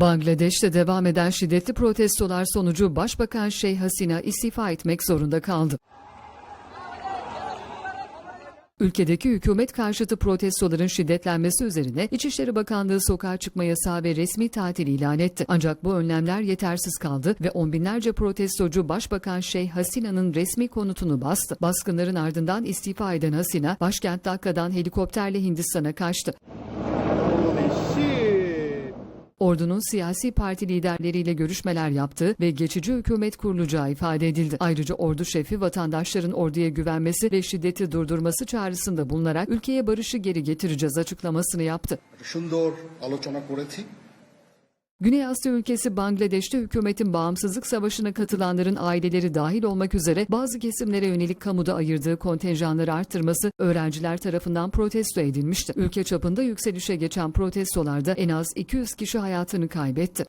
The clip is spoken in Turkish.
Bangladeş'te devam eden şiddetli protestolar sonucu Başbakan Şeyh Hasina istifa etmek zorunda kaldı. Ülkedeki hükümet karşıtı protestoların şiddetlenmesi üzerine İçişleri Bakanlığı sokağa çıkma yasağı ve resmi tatil ilan etti. Ancak bu önlemler yetersiz kaldı ve on binlerce protestocu Başbakan Şeyh Hasina'nın resmi konutunu bastı. Baskınların ardından istifa eden Hasina, başkent Dakka'dan helikopterle Hindistan'a kaçtı Holy shit. Ordunun siyasi parti liderleriyle görüşmeler yaptığı ve geçici hükümet kurulacağı ifade edildi. Ayrıca ordu şefi vatandaşların orduya güvenmesi ve şiddeti durdurması çağrısında bulunarak ülkeye barışı geri getireceğiz açıklamasını yaptı. সুন্দর আলোচনা করেছি Güney Asya ülkesi Bangladeş'te hükümetin bağımsızlık savaşına katılanların aileleri dahil olmak üzere bazı kesimlere yönelik kamuda ayırdığı kontenjanları arttırması öğrenciler tarafından protesto edilmişti. Ülke çapında yükselişe geçen protestolarda en az 200 kişi hayatını kaybetti.